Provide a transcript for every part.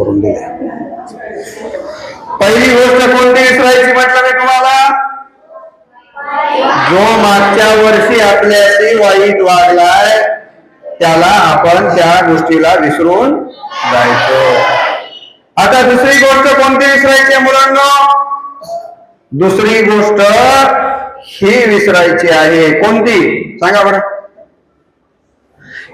करून दिल्या पहिली गोष्ट कोणती विसरायची म्हटलं मी तुम्हाला? जो मागच्या वर्षी आपल्याशी वाईट वागलाय त्याला आपण त्या गोष्टीला विसरून जायचो. आता दुसरी गोष्ट कोणती विसरायची मुलांना? दुसरी गोष्ट ही विसरायची आहे. कोणती? सांगा बरं.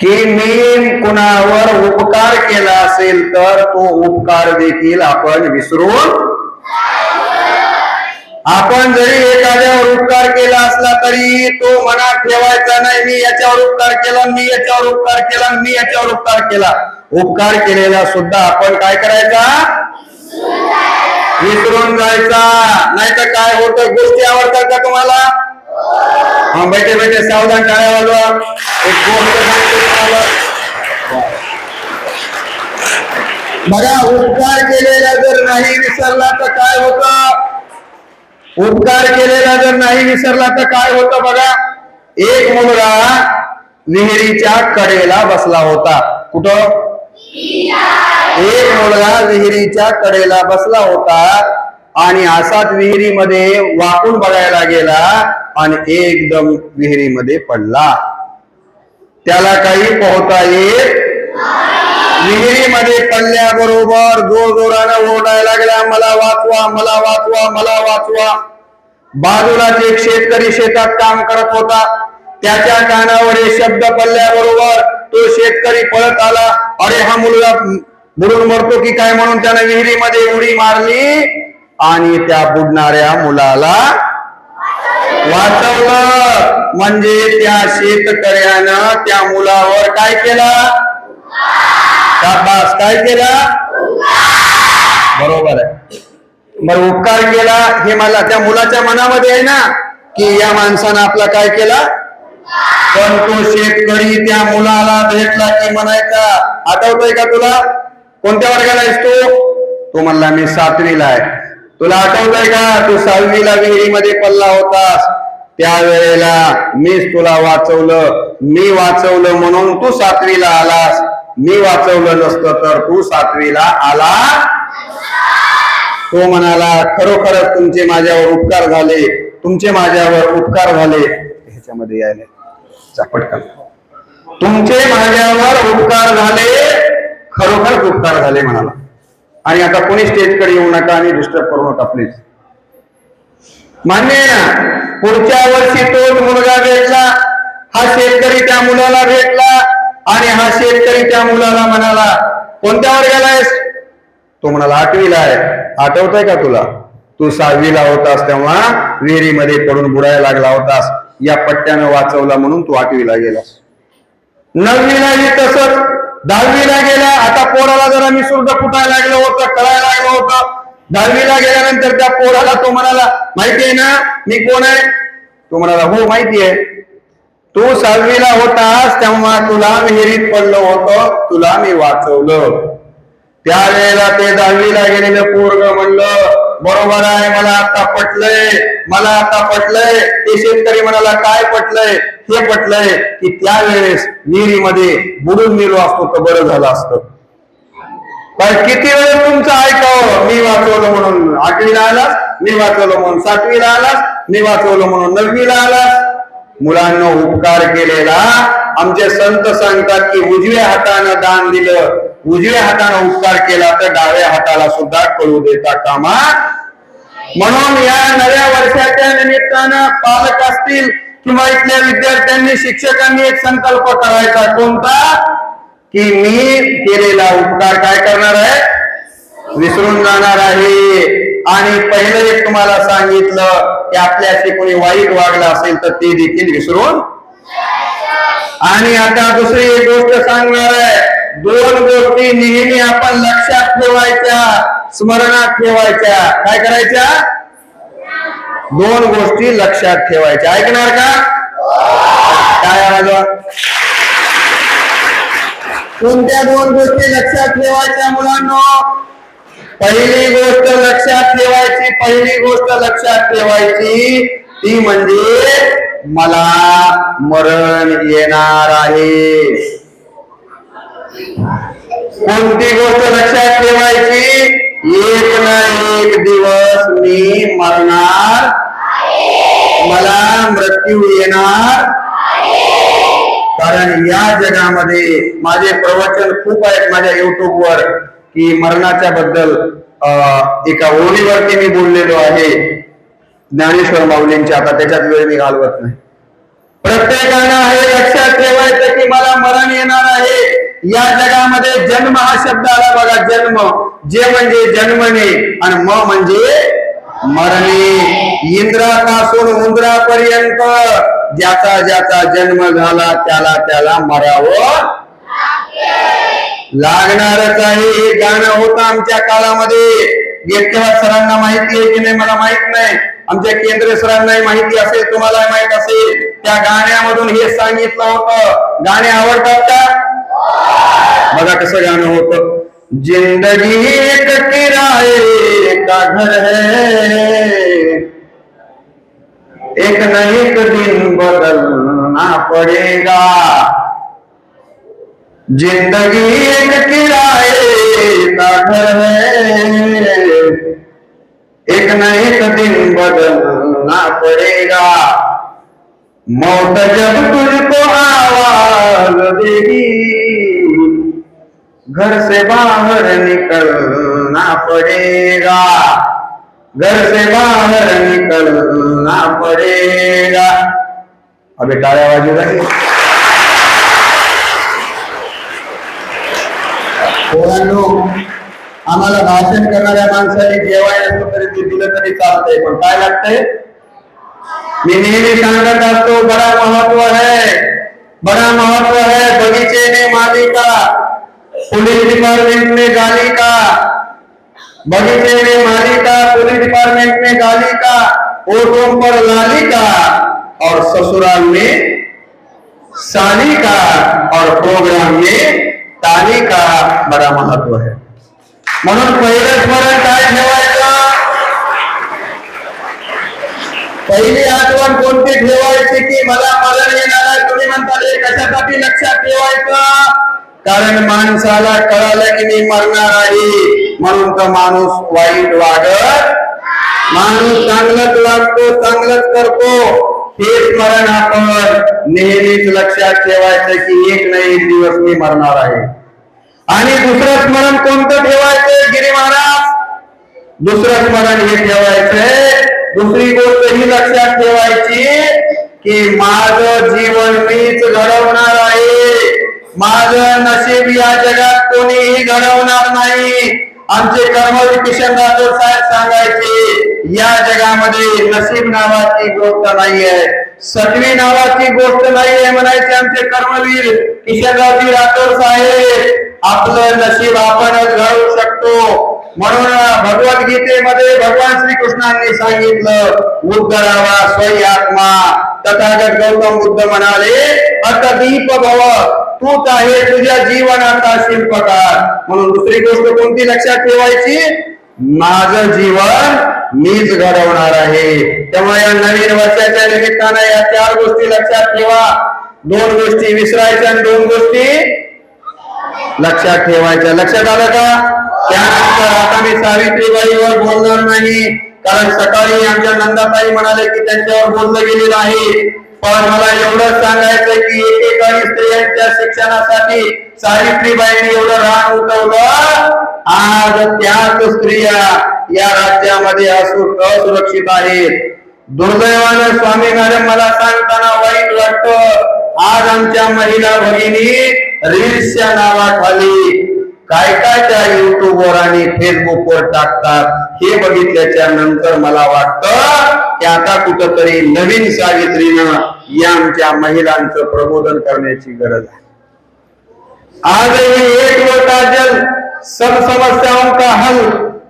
की मी कुणावर उपकार केला असेल तर तो उपकार देखील आपण विसरून आपण जरी एखाद्यावर उपकार केला असला तरी तो मनात ठेवायचा नाही मी याच्यावर उपकार केला मी याच्यावर उपकार केला मी याच्यावर उपकार केला. उपकार केलेला सुद्धा आपण काय करायचा? विसरून जायचा. नाही तर काय होत? गोष्टी आवडतात का तुम्हाला? बैठे बैठे सावधान टाळ्या वाजवा. एक बघा उपकार केलेला जर नाही विसरला तर काय होत? उपकार केलेला जर नाही विसरला तर काय होत बघा? एक मुलगा विहिरीच्या कडेला बसला होता. कुठं? एक मुलगा विहिरीच्या कडेला बसला होता आणि असाच विहिरीमध्ये वाकून बघायला गेला. आणि एकदम विहिरीमध्ये पडला. त्याला काही पोहता येत विहिरीमध्ये पडल्याबरोबर जोर जोरानं ओरडायला लागला मला वाचवा मला वाचवा मला वाचवा. बाजूला एक शेतकरी शेतात काम करत होता त्याच्या कानावर हे शब्द पडल्याबरोबर तो शेतकरी पळत आला. अरे हा मुलगा बुडून मरतो की काय? म्हणून त्यानं विहिरीमध्ये उडी मारली आणि त्या बुडणाऱ्या मुलाला वाचवलं म्हणजे त्या शेतकऱ्यानं त्या मुलावर काय केला? शाबास. काय केला? बरोबर आहे. बर उपकार केला हे मला त्या मुलाच्या मनामध्ये आहे ना की या माणसानं आपला काय केला? पण तो शेतकरी त्या मुलाला भेटला की म्हणायचा आठवतोय का तुला? कोणत्या वर्गाला आहेस तू? तो म्हणला मी सातवीला आहे. तुला आठवतोय का? तू सहावीला विहिरीमध्ये पडला होतास. त्यावेळेला मीच तुला वाचवलं मी वाचवलं म्हणून तू सातवीला आलास. मी वाचवलं नसतं तर तू सातवीला आला तो म्हणाला खरोखरच तुमचे माझ्यावर उपकार झाले. तुमचे माझ्यावर उपकार झाले. ह्याच्यामध्ये यायला. पटकन तुमचे माझ्यावर उपकार झाले. खरोखर उपकार झाले म्हणाला. आणि आता कोणी स्टेजकडे येऊ नका आणि डिस्टर्ब करू नका प्लीज मान्य आहे. ना पुढच्या वर्षी तोच मुलगा भेटला हा शेतकरी त्या मुलाला भेटला आणि हा शेतकरी त्या मुलाला म्हणाला कोणत्या वर्गाला आहेस? तो म्हणाला आठवीला आहे. आठवतंय का तुला? तू सहावीला होतास तेव्हा विहिरीमध्ये पडून बुडायला लागला होतास. या पट्ट्यानं वाचवला म्हणून तू आठवीला गेलास. नववीलाही तसंच. दहावीला गेला. आता पोराला जरा मी सुद्धा फुटायला लागलं होतं कळायला लागलं होतं. दहावीला गेल्यानंतर त्या पोराला तो म्हणाला माहिती आहे ना मी कोण आहे? तो म्हणाला हो माहिती आहे. तू सहावीला होतास तेव्हा तुला विहिरीत पडलं होतं तुला मी वाचवलं. त्यावेळेला ते दहावीला गेलेलं पोरग म्हणलं बरोबर आहे मला आता पटलंय मला आता पटलंय. ते शेतकरी म्हणाला काय पटलंय? हे पटलंय की त्यावेळेस विहिरीमध्ये बुडून गेलो असतो तर बरं झालं असतं. पण किती वेळ तुमचं ऐकावं? मी वाचवलं म्हणून आठवीला आलास मी वाचवलं म्हणून सातवीला आलास मी वाचवलं म्हणून नववीला आलास. मुलांना उपकार केलेला. आमचे संत सांगतात की उजव्या हातानं दान दिलं उजव्या हातानं उपकार केला तर डाव्या हाताला सुद्धा कळू देता कामा. म्हणून या नव्या वर्षाच्या निमित्तानं पालक असतील किंवा इथल्या विद्यार्थ्यांनी शिक्षकांनी एक संकल्प करायचा. कोणता? की मी केलेला उपकार काय करणार आहे? विसरून जाणार आहे. आणि पहिलं एक तुम्हाला सांगितलं की आपल्याशी कोणी वाईट वागलं असेल तर ते देखील विसरून आणि आता दुसरी एक गोष्ट सांगणार आहे. दोन गोष्टी नेहमी आपण लक्षात ठेवायच्या स्मरणात ठेवायच्या. काय करायच्या? दोन गोष्टी लक्षात ठेवायच्या. ऐकणार का? काय आवाज? कोणत्या दोन गोष्टी लक्षात ठेवायच्या मुलांना? पहिली गोष्ट लक्षात ठेवायची पहिली गोष्ट लक्षात ठेवायची ती म्हणजे मला मरण येणार आहे. कोणती गोष्ट लक्षात ठेवायची? एक ना एक दिवस मी मरणार मला मृत्यू येणार कारण या जगामध्ये माझे प्रवचन खूप आहेत माझ्या युट्यूबवर की मरणाच्या बद्दल अं, एका ओळीवरती मी बोललेलो आहे. ज्ञानेश्वर माऊलींच्या आता त्याच्यात वेळ मी घालवत नाही. प्रत्येकानं हे लक्षात ठेवायचं की मला मरण येणार आहे. या जगामध्ये जन्म हा शब्द आला बघा जन्म. जे म्हणजे जन्मने आणि म म्हणजे मरणे. इंद्रापासून उंदरापर्यंत. ज्याचा ज्याचा जन्म झाला त्याला त्याला मरावं लागणारच आहे हे गाणं होतं आमच्या काळामध्ये. गेटकेवाड सरांना माहिती आहे की नाही मला माहीत नाही. आमच्या केंद्र सरांनाही माहिती असेल तुम्हाला माहीत असेल. त्या गाण्यामधून हे सांगितलं होतं. गाणे आवडतात का? बघा कसं गाणं होतं. जिंदगी एक किराए का घर है? एक न एक दिन बदलना पड़ेगा। ज़िंदगी एक किराए का घर है। एक न एक दिन बदलना पड़ेगा। मौत जब तुझको आवाज़ देगी, घर से बाहर निकलना पड़ेगा। घर से बाहर निकलना पड़ेगा। वाजू लागली पोरांनो आम्हाला भाषण करणाऱ्या माणसाने जेवायला तरी ते दिलं तरी चालतंय, पण काय मी नेहमी सांगत असतो, बडा महत्व है बडा महत्व है बगीचे में माली का पुलिस डिपार्टमेंट में गाली का बगीचे में माली का, पुलिस डिपार्टमेंट में गाली का ओटों पर लाली का और ससुराल में साली का और प्रोग्राम में ताली का बड़ा महत्व है। म्हणून पहिलं स्मरण ठेवायचं पहिली आठवण कोणती ठेवायची की मला मरण येणार आहे कारण माणसाला कळालं की मी मरणार आहे. म्हणून तर माणूस वाईट वागत माणूस चांगलंच वागतो चांगलंच करतो. हे स्मरण आपण नेहमीच लक्षात ठेवायचं की एक ना एक दिवस मी मरणार आहे. आणि दुसरं स्मरण कोणतं ठेवायचं? गिरी महाराज? दुसरं स्मरण हे ठेवायचंय दुसरी गोष्ट ही लक्षात ठेवायची की माझं जीवन मीच घडवणार आहे. माझं नशीब या जगात कोणीही घडवणार नाही. आमचे कर्मवीर किशन राठोड साहेब सांगायचे या जगामध्ये नशीब नावाची गोष्ट नाहीये. सटवी नावाची गोष्ट नाहीये म्हणायचे आमचे कर्मवीर किशनरावजी राठोड साहेब. आपलं नशीब आपणच घडवू शकतो. म्हणून भगवद्गीतेमध्ये भगवान श्री कृष्णांनी सांगितलं उद्धरावा स्वय आत्मा. तथागत गौतम बुद्ध म्हणाले अत दीप भव तूच आहे तुझ्या जीवनाचा शिल्पकार म्हणून दुसरी गोष्ट कोणती लक्षात ठेवायची? माझं जीवन मीच घडवणार आहे. त्यामुळे या नवीन वर्षाच्या निमित्तानं या चार गोष्टी लक्षात ठेवा. दोन गोष्टी विसरायच्या आणि दोन गोष्टी लक्षात ठेवायच्या. लक्षात आलं का? त्यानंतर आता मी सावित्रीबाईवर बोलणार नाही. कारण सकाळी आमच्या नंदाताई म्हणाले की त्यांच्यावर बोललं गेलेलं आहे. पण मला एवढं सांगायचं की एकेकाळी स्त्रियांच्या शिक्षणासाठी सावित्रीबाईंनी एवढं रान उठवलं. आज त्याच स्त्रिया या राज्यामध्ये असू असुरक्षित आहेत. दुर्दैवानं स्वामी मॅडम मला सांगताना वाईट वाटत. आज आमच्या महिला भगिनी रील्सच्या नावाखाली काय काय त्या युट्यूबवर आणि फेसबुकवर टाकतात हे बघितल्याच्या नंतर मला वाटतं की आता कुठंतरी नवीन सावित्रीनं या आमच्या महिलांचं प्रबोधन करण्याची गरज आहे. आजही एक लोटा जल सब समस्याओं का हल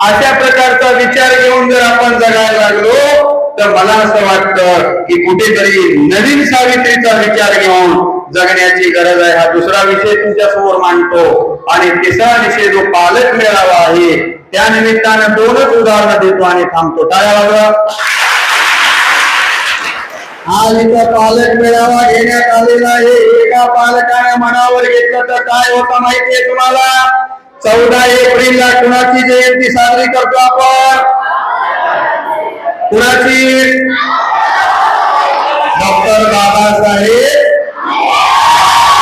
अशा प्रकारचा विचार घेऊन जर आपण जगायला लागलो तर मला असं वाटतं की कुठेतरी नवीन सावित्रीचा विचार घेऊन जगण्याची गरज आहे. हा दुसरा विषय तुमच्यासमोर मांडतो. आणि तिसरा विषय जो पालक मेळावा आहे त्या निमित्तानं दोनच उदाहरणं देतो आणि थांबतो. टाळ्या वाजवा. आज इथं पालक मेळावा घेण्यात आलेला आहे. एका पालकाने मनावर घेतलं तर काय होतं माहितीये तुम्हाला? चौदा एप्रिलला कुणाची जयंती साजरी करतो आपण? कुणाची? डॉक्टर बाबासाहेब.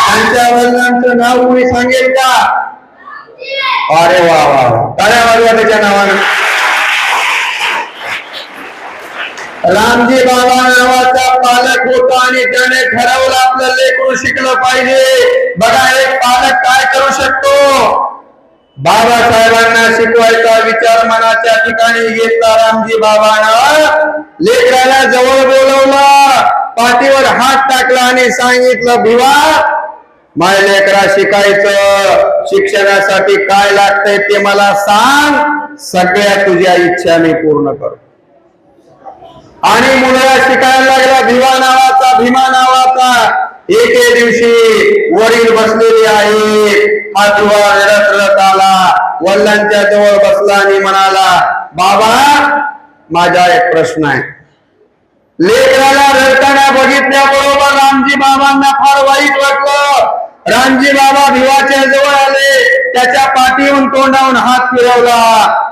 त्यांच्या वडिलांचं नाव कोणी सांगेल का? अरे वा वा वा. टाळ्या वाजवा त्याच्या नावानं. रामजी बाबा नावाचा पालक होता आणि त्याने ठरवलं आपलं लेकरू शिकलं पाहिजे. बघा एक पालक काय करू शकतो? बाबासाहेबांना शिकवायचा विचार मनाच्या ठिकाणी घेतला रामजी बाबानं. लेकराला जवळ बोलवला पाठीवर हात टाकला आणि सांगितलं भिवा माय लेकरा शिकायचं. शिक्षणासाठी काय लागतंय ते मला सांग. सगळ्या तुझ्या इच्छा मी पूर्ण करतो. आणि मुलगा शिकायला लागला भिवा नावाचा भीमा नावाचा. एके दिवशी वडील बसलेले आहे हा जुवा रडत रडत आला. वडिलांच्या जवळ बसला आणि म्हणाला बाबा माझा एक प्रश्न आहे. लेकराला रडताना बघितल्याबरोबर रामजी बाबांना फार वाईट वाटलं. रामजी बाबा भिवाच्या जवळ आले. त्याच्या पाठीहून तोंडावून हात फिरवला.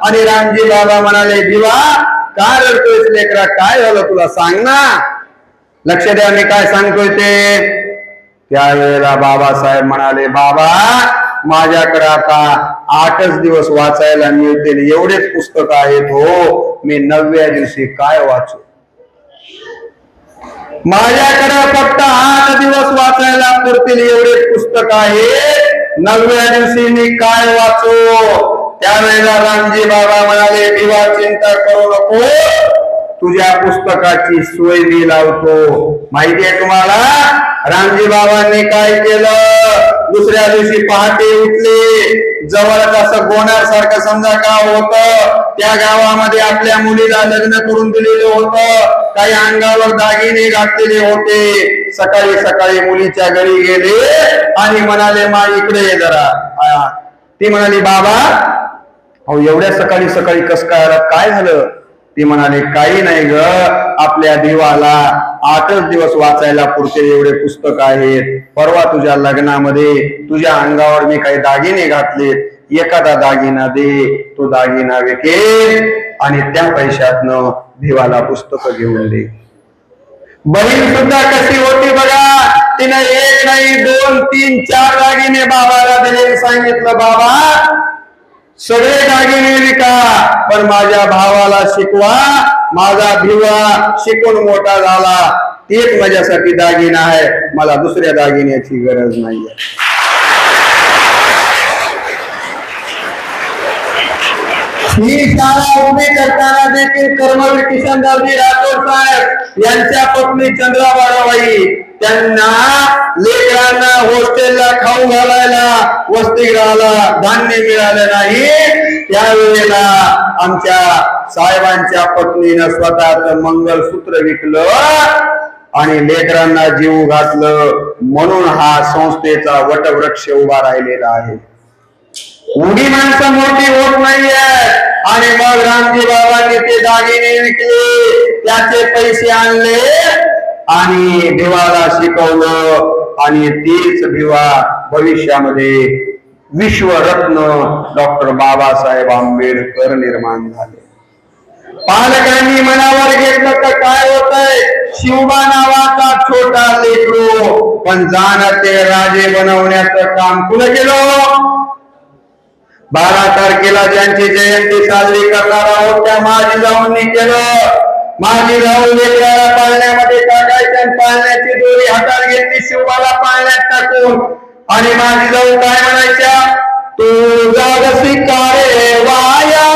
आणि रामजी बाबा म्हणाले भिवा का रडतोयस लेकरा? काय झालं तुला? सांग ना. लक्ष द्या मी काय सांगतोय ते. त्यावेळेला बाबासाहेब म्हणाले बाबा माझ्याकडे आता आठच दिवस वाचायला मिळतील. एवढेच पुस्तक आहेत हो. मी नवव्या दिवशी काय वाचू? माझ्याकडे फक्त आठ दिवस वाचायला पुरतील एवढे पुस्तक आहे नवव्या दिवशी मी काय वाचू? त्यावेळेला रामजी बाबा चिंता करू नको. तुझ्या पुस्तकाची सोय मी लावतो. माहिती आहे तुम्हाला? रामजी बाबांनी काय केलं? दुसऱ्या दिवशी पहाटे उठले. जवळच असं गोणार सारखं समजा गाव होत? त्या गावामध्ये आपल्या मुलीला लग्न करून दिलेलं होतं. काही अंगावर दागिने घातलेले होते. सकाळी सकाळी मुलीच्या घरी गेले आणि म्हणाले मा इकडे ये जरा. ती म्हणाली बाबा अहो एवढ्या सकाळी सकाळी कस काय काय झालं? ती म्हणाले काही नाही ग. आपल्या देवाला आठच दिवस वाचायला पुरते एवढे पुस्तक आहेत. परवा तुझ्या लग्नामध्ये तुझ्या अंगावर मी काही दागिने घातलेत एखादा दागिना दे. तो दागिना विकेल आणि त्या पैशातनं देवाला पुस्तक घेऊन दे. बहीण सुद्धा कशी होती बघा. तिने एक नाही दोन तीन चार दागिने बाबाला दिले. सांगितलं बाबा सगळे दागिने विका पण माझ्या भावाला शिकवा माझा भिवा शिकून मोठा झाला. एक माझ्यासाठी दागिना आहे. मला दुसऱ्या दागिन्याची गरज नाहीये. ही शाळा उभी करताना देखील कर्मवीर किशनदासजी राठोड साहेब यांच्या पत्नी चंद्राबाई त्यांना लेकरांना हॉस्टेलला खाऊ घालायला वसतिगृहाला धान्य मिळालं नाही. त्यावेळेला आमच्या साहेबांच्या पत्नीनं स्वतःच मंगलसूत्र विकलं आणि लेकरांना जीव घातलं. म्हणून हा संस्थेचा वटवृक्ष उभा राहिलेला आहे. उडी माणसं मोठी होत नाहीये आणि मग रामजी बाबांनी ते दागिने विकले. त्याचे पैसे आणले. आणि भिवाला शिकवलं आणि तीच भिवा भविष्यामध्ये विश्वरत्न डॉक्टर बाबासाहेब आंबेडकर निर्माण झाले. पालकांनी मनावर घेतलं तर काय होतंय? शिवबा नावाचा छोटा लेकरू पण जाणं ते राजे बनवण्याचं काम कुण केलं? बारा तारखेला ज्यांची जयंती साजरी करणार आहोत त्या माझी जाऊन केलं. माझी जाऊन लेकराला पाळण्यामध्ये टाकायचं पाळण्याची दोरी हातात घेतली शिवबाला पाळण्यात टाकून. आणि माझी जाऊन काय म्हणायच्या? तू जागसी स्वीकारे वाया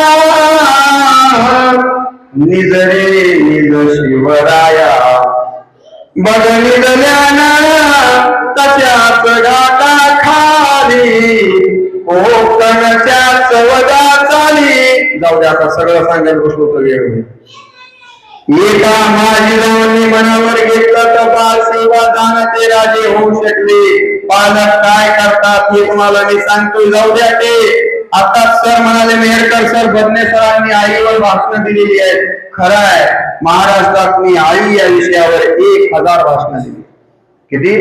निज रे निज शिवराया. बघ निजल्याना तशाच गाता खाली. हो, कोकणच्या चवदा चाली. जाऊ दे आता सगळं सांगायला बसलो तर वेळ एका माझी मनावर सेवा जाणं ते राजे होऊ शकले. पालक काय तुम्हाला मी सांगतोय जाऊ द्या ते. आता सर म्हणाले, मेहरकर सर बदने सरांनी आईवर भाषणं दिलेली खरं आहे महाराष्ट्रात मी आई या विषयावर एक हज़ार भाषणं दिली. किती?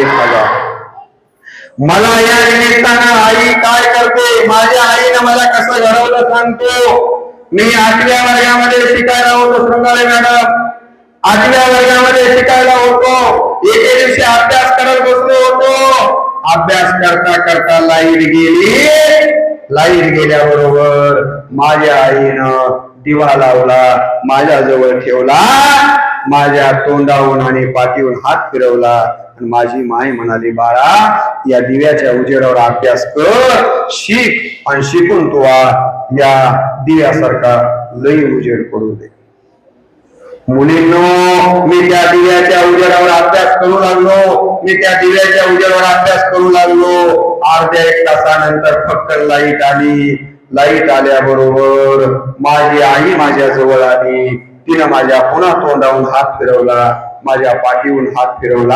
एक हज़ार. मला या निमित्तानं आई काय करते? माझ्या आईनं मला कसं घडवलं सांगतो. मी आठव्या वर्गामध्ये शिकायला होतो शृंगारे मॅडम. आठव्या वर्गामध्ये शिकायला होतो. एके दिवशी अभ्यास करत बसलो होतो. अभ्यास करता करता लाइट गेली. लाइट गेल्याबरोबर माझ्या आईनं दिवा लावला माझ्या जवळ ठेवला माझ्या तोंडाहून आणि पाठीहून हात फिरवला. आणि माझी माय म्हणाली बाळा या दिव्याच्या उजेडावर अभ्यास कर शिक आणि शिकून तो या दिव्यासारखा लई उजेड पडू दे. मुलींनो मी त्या दिव्याच्या उजेडावर अभ्यास करू लागलो. मी त्या दिव्याच्या उजेडावर अभ्यास करू लागलो. अर्ध्या एक तासानंतर फक्त लाइट आली. लाइट आल्याबरोबर माझी आई माझ्या जवळ आली. तिनं माझ्या पुन्हा तोंडावून हात फिरवला. माझ्या पाठीहून हात फिरवला.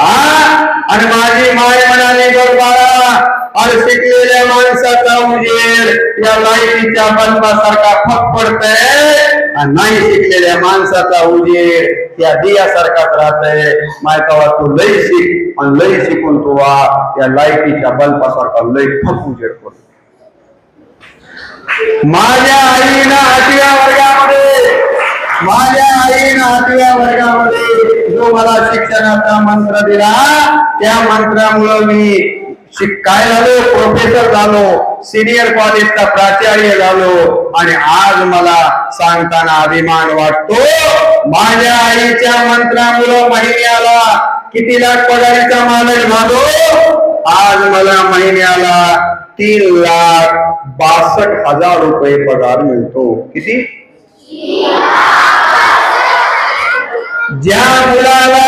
आणि माझी माय म्हणाली बघ बाळा आणि शिकलेल्या माणसाचा उजेड या लाईटीच्या बल्बासारखा फक पडतय. आणि नाही शिकलेल्या माणसाचा उजेड त्या दियासारखाच राहतय. मायकावा तू लई शिक आणि लई शिकून तू वा या लाईटीच्या बल्बासारखा लई फक उजेड पडतो माझ्या आईना आठव्या वर्गामध्ये माझ्या आईन आठव्या वर्गामध्ये जो मला शिक्षणाचा मंत्र दिला त्या मंत्रामुळे मी काय झालो प्रोफेसर झालो सिनियर कॉलेजचा प्राचार्य झालो आणि आज मला सांगताना अभिमान वाटतो माझ्या आईच्या मंत्रामुळं महिन्याला किती लाख पगारीचा मालक झालो आज मला महिन्याला तीन लाख बासष्ट हजार रुपये पगार मिळतो. किती? ज्या मुलाला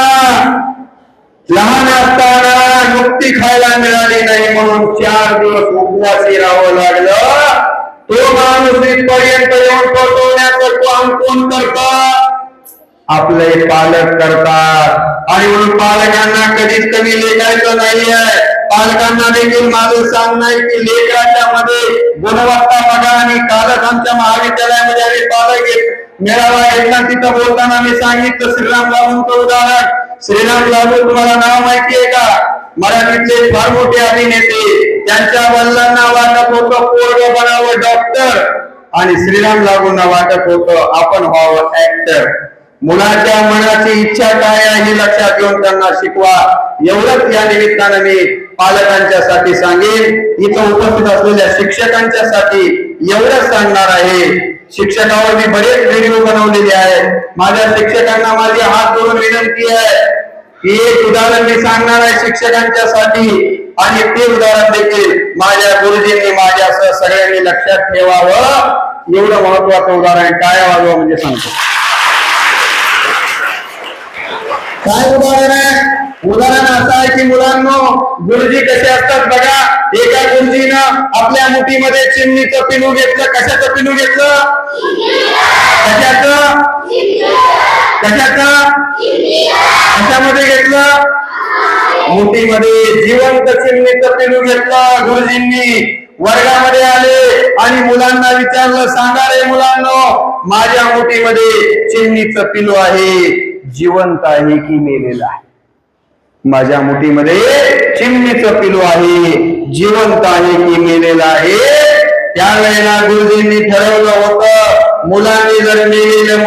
लहान असताना नुकती खायला मिळाली नाही म्हणून चार दिवस उपवासी राहावं लागलं तो माणूस इथपर्यंत येऊन पोहोचवण्याचं काम कोण करतात आपले पालक करतात. आणि म्हणून पालकांना कधीच कमी लेखायचं नाहीये. पालकांना देखील माझं सांगणं आहे की लेखराच्या मध्ये गुणवत्ता बघा आणि कालच आमच्या महाविद्यालयामध्ये आम्ही पालक एक मेळावा घेतला तिथं बोलताना मी सांगितलं श्रीराम लागूंचं उदाहरण. श्रीराम लागू तुम्हाला नाव माहितीये का? मराठीतले फार मोठे अभिनेते. त्यांच्या वडिलांना वाटत होतं पोरग बनावं डॉक्टर आणि श्रीराम लागूंना वाटत होतं आपण व्हावं ऍक्टर मुलाच्या मनाची इच्छा काय आहे हे लक्षात घेऊन त्यांना शिकवा. एवढंच या निमित्तानं मी पालकांच्या साठी सांगेन. इथं उपस्थित असलेल्या शिक्षकांच्या साठी एवढंच सांगणार आहे. शिक्षकावर मी बरेच व्हिडिओ बनवलेले आहेत. माझ्या शिक्षकांना माझी हात जोडून विनंती आहे की एक उदाहरण मी सांगणार आहे शिक्षकांच्या साठी आणि ते उदाहरण देखील माझ्या गुरुजींनी माझ्यासह सगळ्यांनी लक्षात ठेवावं. एवढं महत्वाचं उदाहरण काय वाजवा म्हणजे सांगतो. काय उदाहरण आहे? उदाहरण असं आहे की मुलांना गुरुजी कसे असतात बघा. एका गुरुजीनं आपल्या मुठीमध्ये चिमणीचं पिनू घेतलं. कशाचं पिनू घेतलं? कशाच? कशाच? कशामध्ये घेतलं? मुठीमध्ये जिवंत चिमणीचं पिनू घेतलं गुरुजींनी. वर्गामध्ये आले आणि मुलांना विचारलं सांगा रे मुलांना माझ्या मुठीमध्ये चिमणीचं पिलू आहे. जिवंत आहे की मेलेलं आहे? माझ्या मुठीमध्ये चिमणीचं पिलू आहे. जिवंत आहे की मेलेलं आहे. त्यावेळेला गुरुजींनी ठरवलं होतं मुलांनी जर मेलेलं